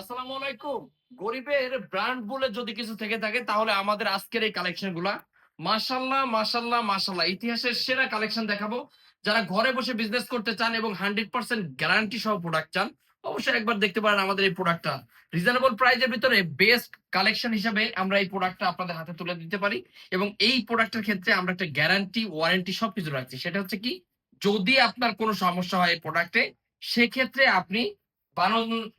আসসালামু আলাইকুম। গরিবের ব্র্যান্ড বলে যদি কিছু থেকে থাকে, তাহলে আমাদের আজকের এই কালেকশনগুলা মাসাল্লাহ মাসাল্লাহ মাসাল্লাহ ইতিহাসের সেরা কালেকশন দেখাবো। যারা ঘরে বসে বিজনেস করতে চান এবং হান্ড্রেড পার্সেন্ট গ্যারান্টি সহ প্রোডাক্ট চান, অবশ্যই একবার দেখতে পারেন আমাদের এই প্রোডাক্টটা রিজনেবল প্রাইজের ভিতরে বেস্ট কালেকশন হিসেবে আমরা এই প্রোডাক্টটা আপনাদের হাতে তুলে দিতে পারি এবং এই প্রোডাক্টের ক্ষেত্রে আমরা একটা গ্যারান্টি ওয়ারেন্টি সবকিছু রাখছি। সেটা হচ্ছে কি, যদি আপনার কোনো সমস্যা হয় এই প্রোডাক্টে সেক্ষেত্রে আপনি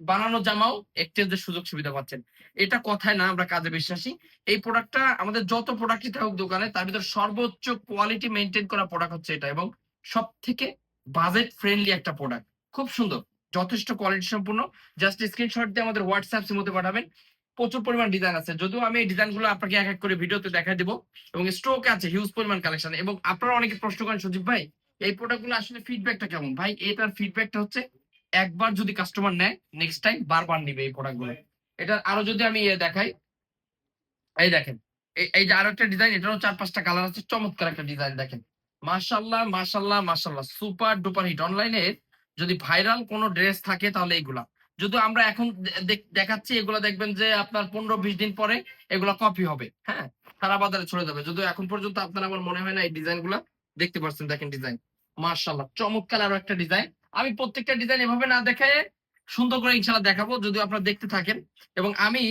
বানানো জামাও এক্সচেঞ্জের সুযোগ সুবিধা পাচ্ছেন। এটা কথায় না, আমরা কাজে বিশ্বাসী। এই প্রোডাক্টটা আমাদের যত প্রোডাক্টই থাকুক দোকানে, তার ভিতরে সর্বোচ্চ কোয়ালিটি মেনটেন করা প্রোডাক্ট হচ্ছে এটা এবং সব থেকে বাজেট ফ্রেন্ডলি একটা প্রোডাক্ট খুব সুন্দর, যথেষ্ট কোয়ালিটি সম্পূর্ণ। জাস্ট স্ক্রিনশট দিয়ে আমাদের হোয়াটসঅ্যাপ মধ্যে পাঠাবেন। প্রচুর পরিমাণ ডিজাইন আছে। যদিও আমি এই ডিজাইনগুলো আপনাকে এক এক করে ভিডিওতে দেখা দিব এবং স্টক আছে হিউজ পরিমাণ কালেকশন এবং আপনারা অনেকে প্রশ্ন করেন, সজীব ভাই, এই প্রোডাক্টগুলো আসলে ফিডব্যাকটা কেমন? ভাই, এটার ফিডব্যাকটা হচ্ছে একবার যদি কাস্টমার নেয় নেক্সট টাইম বারবার নিবে এই প্রোডাক্টগুলো এটা আরও যদি আমি ইয়ে দেখাই, এই দেখেন, এই- যে আরও একটা ডিজাইন এটারও চার পাঁচটা কালার আছে, চমৎকার একটা ডিজাইন দেখেন। মাশাল্লাহ মাশাল্লাহ মাশাল্লাহ সুপার ডুপার হিট অনলাইনে যদি ভাইরাল কোনো ড্রেস থাকে তাহলে এইগুলা। যদি আমরা এখন দেখাচ্ছি, এগুলা দেখবেন যে আপনার পনেরো বিশ দিন পরে এগুলা কপি হবে হ্যাঁ? সারা বাজারে ছড়ে যাবে। যদিও এখন পর্যন্ত আপনার আমার মনে হয় না এই ডিজাইন দেখতে পাচ্ছেন, দেখেন ডিজাইন মার্শাল্লাহ চমৎকার আরও একটা ডিজাইন আমি প্রত্যেকটা ডিজাইন এভাবে না দেখে সুন্দর করে ইনশাল্লাহ দেখাবো যদি আপনারা দেখতে থাকেন। এবং আমি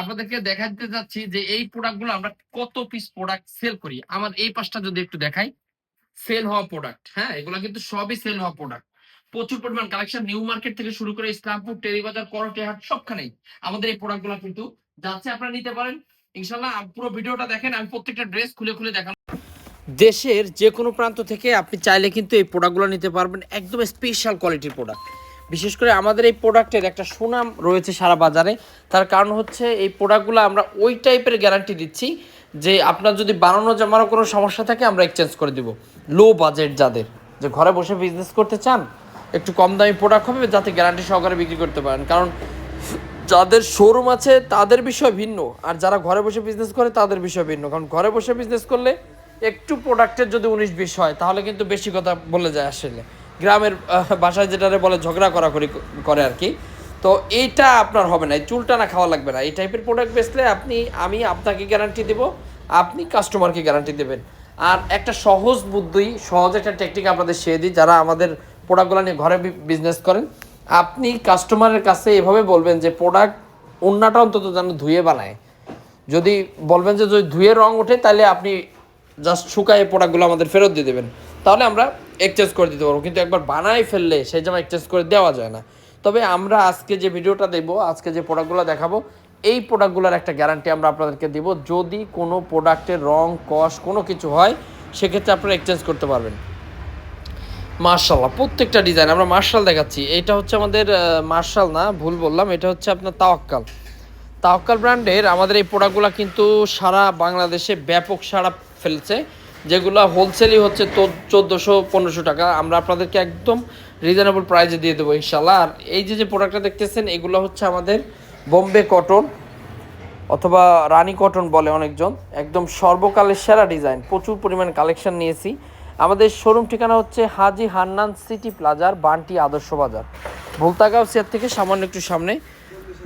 আপনাদেরকে দেখাতে যাচ্ছি যে এই প্রোডাক্টগুলো আমরা কত পিস প্রোডাক্ট সেল করি। আমার এই পাশটা যদি একটু দেখাই সেল হওয়া প্রোডাক্ট হ্যাঁ এগুলো কিন্তু সবই সেল হওয়া প্রোডাক্ট প্রচুর পরিমাণ কালেকশন নিউ মার্কেট থেকে শুরু করে ইসলামপুর, টেরিবাজার করটেহাট সবখানেই আমাদের এই প্রোডাক্টগুলো কিন্তু যাচ্ছে, আপনারা নিতে পারেন। ইনশাল্লাহ পুরো ভিডিওটা দেখেন, আমি প্রত্যেকটা ড্রেস খুলে খুলে দেখানো দেশের যে কোনো প্রান্ত থেকে আপনি চাইলে কিন্তু এই প্রোডাক্টগুলো নিতে পারবেন, একদম স্পেশাল কোয়ালিটির প্রোডাক্ট বিশেষ করে আমাদের এই প্রোডাক্টের একটা সুনাম রয়েছে সারা বাজারে। তার কারণ হচ্ছে এই প্রোডাক্টগুলো আমরা ওই টাইপের গ্যারান্টি দিচ্ছি যে আপনার যদি বানানো জামারও কোনো সমস্যা থাকে, আমরা এক্সচেঞ্জ করে দিব। লো বাজেট যাদের। যে ঘরে বসে বিজনেস করতে চান, একটু কম দামি প্রোডাক্ট হবে, যাতে গ্যারান্টি সহকারে বিক্রি করতে পারেন। কারণ যাদের শোরুম আছে, তাদের বিষয় ভিন্ন। আর যারা ঘরে বসে বিজনেস করে, তাদের বিষয় ভিন্ন। কারণ ঘরে বসে বিজনেস করলে একটু প্রোডাক্টের যদি উনিশ বিশ হয়, তাহলে কিন্তু বেশি কথা বলে যায় আসলে। গ্রামের বাসায় যেটারে বলে ঝগড়া করাকরি করে আর কি। তো এইটা আপনার হবে না, এই চুলটা না খাওয়া লাগবে না। এই টাইপের প্রোডাক্ট বেচলে আপনি, আমি আপনাকে গ্যারান্টি দেব, আপনি কাস্টমারকে গ্যারান্টি দেবেন। আর একটা সহজ বুদ্ধি, সহজ একটা টেকনিক আপনাদের শিখিয়ে দিই, যারা আমাদের প্রোডাক্টগুলো নিয়ে ঘরে বিজনেস করেন, আপনি কাস্টমারের কাছে এভাবে বলবেন যে প্রোডাক্ট অন্যটা অন্তত যেন ধুয়ে বানায়। যদি বলবেন যে, যদি ধুয়ে রং ওঠে, তাহলে আপনি জাস্ট শুকায় প্রোডাক্টগুলো আমাদের ফেরত দিয়ে দেবেন। তাহলে আমরা এক্সচেঞ্জ করে দিতে পারব। কিন্তু একবার বানায় ফেললে সেই জামা এক্সচেঞ্জ করে দেওয়া যায় না। তবে আমরা আজকে যে ভিডিওটা দেব, আজকে যে প্রোডাক্টগুলো দেখাবো, এই প্রোডাক্টগুলোর একটা গ্যারান্টি আমরা আপনাদেরকে দিব। যদি কোনো প্রোডাক্টের রং কস কোনো কিছু হয়, সেক্ষেত্রে আপনারা এক্সচেঞ্জ করতে পারবেন। মার্শাল্লাহ, প্রত্যেকটা ডিজাইন আমরা মার্শাল দেখাচ্ছি। এটা হচ্ছে আমাদের মার্শাল না, ভুল বললাম। এটা হচ্ছে আপনার তাওয়াক্কাল। তাওয়াক্কাল ব্র্যান্ডের আমাদের এই প্রোডাক্টগুলো কিন্তু সারা বাংলাদেশে ব্যাপক সারা ফেলছে, যেগুলো হোলসেলই হচ্ছে তো চোদ্দোশো, পনেরোশো টাকা। আমরা আপনাদেরকে একদম রিজনেবল প্রাইসে দিয়ে দেবো ইনশাল্লাহ আর এই যে যে প্রোডাক্টটা দেখতেছেন, এগুলো হচ্ছে আমাদের বোম্বে কটন অথবা রানী কটন বলে অনেকজন। একদম সর্বকালের সেরা ডিজাইন প্রচুর পরিমাণ কালেকশন নিয়েছি। আমাদের শোরুম ঠিকানা হচ্ছে হাজি হান্নান সিটি প্লাজার, বান্টি আদর্শ বাজার। ভুলতাগাঁও সিয়ার থেকে সামান্য একটু সামনে।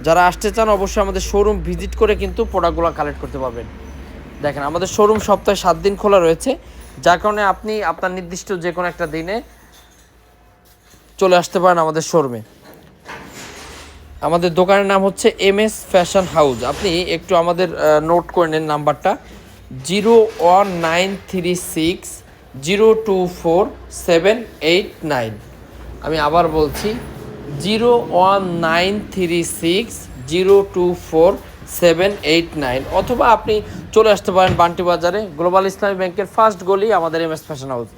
যারা আসতে চান, অবশ্যই আমাদের শোরুম ভিজিট করে কিন্তু প্রোডাক্টগুলো কালেক্ট করতে পারবেন। দেখেন, আমাদের শোরুম সপ্তাহে সাত দিন খোলা রয়েছে। যার কারণে আপনি আপনার নির্দিষ্ট যে কোনো একটা দিনে চলে আসতে পারেন আমাদের শোরুমে আমাদের দোকানের নাম হচ্ছে এম এস ফ্যাশন হাউস। আপনি একটু আমাদের নোট করে নেন নাম্বারটা। Zero one nine three six zero two four seven eight nine. আমি আবার বলছি, zero one nine three six zero two four seven eight nine. অথবা আপনি চলে আসতে পারেন বান্টি বাজারে। গ্লোবাল ইসলামী ব্যাংকের ফার্স্ট গলি আমাদের এম এস ফ্যাশন হাউস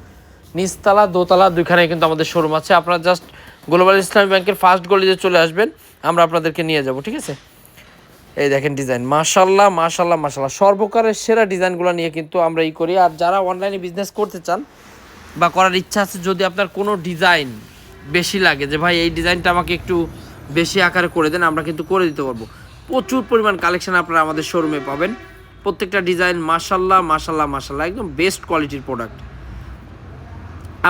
নিচতলা, দোতলা দুইখানে কিন্তু আমাদের শোরুম আছে। আপনারা জাস্ট গ্লোবাল ইসলামী ব্যাংকের ফার্স্ট গলিতে চলে আসবেন, আমরা আপনাদেরকে নিয়ে যাব, ঠিক আছে? এই দেখেন ডিজাইন মাশাল্লাহ মাশাল্লাহ মাশাল্লাহ সর্বকারের সেরা ডিজাইনগুলো নিয়ে কিন্তু আমরা ই করি। আর যারা অনলাইনে বিজনেস করতে চান বা করার ইচ্ছা আছে, যদি আপনার কোনো ডিজাইন বেশি লাগে, যে ভাই এই ডিজাইনটা আমাকে একটু বেশি আকারে করে দেন, আমরা কিন্তু করে দিতে পারব। প্রচুর পরিমাণ কালেকশন আপনারা আমাদের শোরুমে পাবেন। প্রত্যেকটা ডিজাইন মাশাল্লাহ মাশাল্লাহ মাশাল্লাহ, একদম বেস্ট কোয়ালিটির প্রোডাক্ট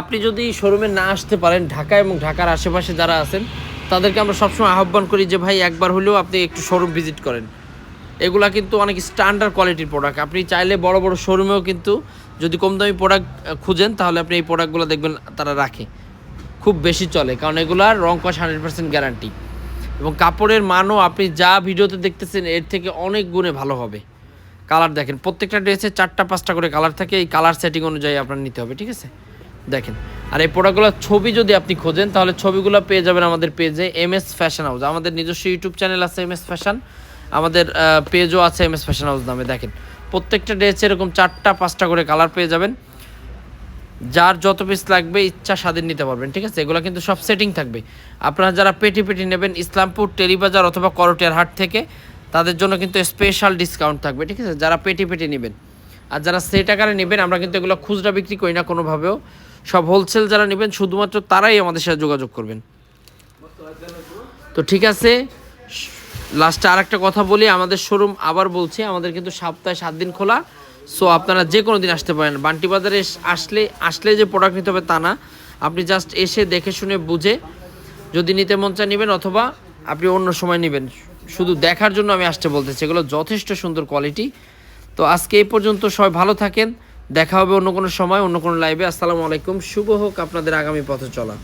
আপনি যদি শোরুমে না আসতে পারেন, ঢাকা এবং ঢাকার আশেপাশে যারা আছেন, তাদেরকে আমরা সবসময় আহ্বান করি যে, ভাই, একবার হলেও আপনি একটু শোরুম ভিজিট করেন। এগুলা কিন্তু অনেক স্ট্যান্ডার্ড কোয়ালিটির প্রোডাক্ট আপনি চাইলে বড় বড় শোরুমেও কিন্তু যদি কম দামি প্রোডাক্ট খুঁজেন, তাহলে আপনি এই প্রোডাক্টগুলো দেখবেন তারা রাখে। খুব বেশি চলে, কারণ এগুলার রং কস হান্ড্রেড পার্সেন্ট গ্যারান্টি এবং কাপড়ের মানও আপনি যা ভিডিওতে দেখতেছেন, এর থেকে অনেক গুণে ভালো হবে। কালার দেখেন। প্রত্যেকটা ড্রেসে চারটা, পাঁচটা করে কালার থাকে, এই কালার সেটিং অনুযায়ী আপনার নিতে হবে, ঠিক আছে? দেখেন, আর এই প্রোডাক্টগুলোর ছবি যদি আপনি খোঁজেন, তাহলে ছবিগুলো পেয়ে যাবেন আমাদের পেজে এম এস ফ্যাশন হাউস আমাদের নিজস্ব ইউটিউব চ্যানেল আছে এম এস ফ্যাশন আমাদের পেজও আছে এম এস ফ্যাশন হাউস নামে, দেখেন। প্রত্যেকটা ড্রেসে এরকম চারটা, পাঁচটা করে কালার পেয়ে যাবেন। যার যত পিস লাগবে, ইচ্ছা স্বাধীন নিতে পারবেন, ঠিক আছে? এগুলো কিন্তু সব সেটিং থাকবে। আপনারা যারা পেটি পেটি নেবেন, ইসলামপুর টেরিবাজার অথবা করটিয়ার হাট থেকে তাদের জন্য কিন্তু স্পেশাল ডিসকাউন্ট থাকবে, ঠিক আছে? যারা পেটি পেটি নেবেন। আর যারা সেট আকারে নেবেন, আমরা কিন্তু এগুলো খুচরা বিক্রি করি না কোনোভাবেও। সব হোলসেল যারা নেবেন, শুধুমাত্র তারাই আমাদের সাথে যোগাযোগ করবেন। তো ঠিক আছে লাস্টে আর একটা কথা বলি, আমাদের শোরুম আবার বলছি, আমাদের কিন্তু সপ্তাহে সাত দিন খোলা। সো আপনারা যে কোনো দিন আসতে পারেন। বান্টি বাজারে আসলে আসলে যে প্রোডাক্ট নিতে হবে তা না। আপনি জাস্ট এসে দেখে শুনে বুঝে যদি নিতে মন চায় নেবেন, অথবা আপনি অন্য সময় নেবেন। শুধু দেখার জন্য আমি আসতে বলতেছি এগুলো যথেষ্ট সুন্দর কোয়ালিটি তো আজকে এই পর্যন্ত সবাই ভালো থাকেন। দেখা হবে অন্য কোনো সময়, অন্য কোনো লাইভে আসসালামু আলাইকুম। শুভ হোক আপনাদের আগামী পথে চলা।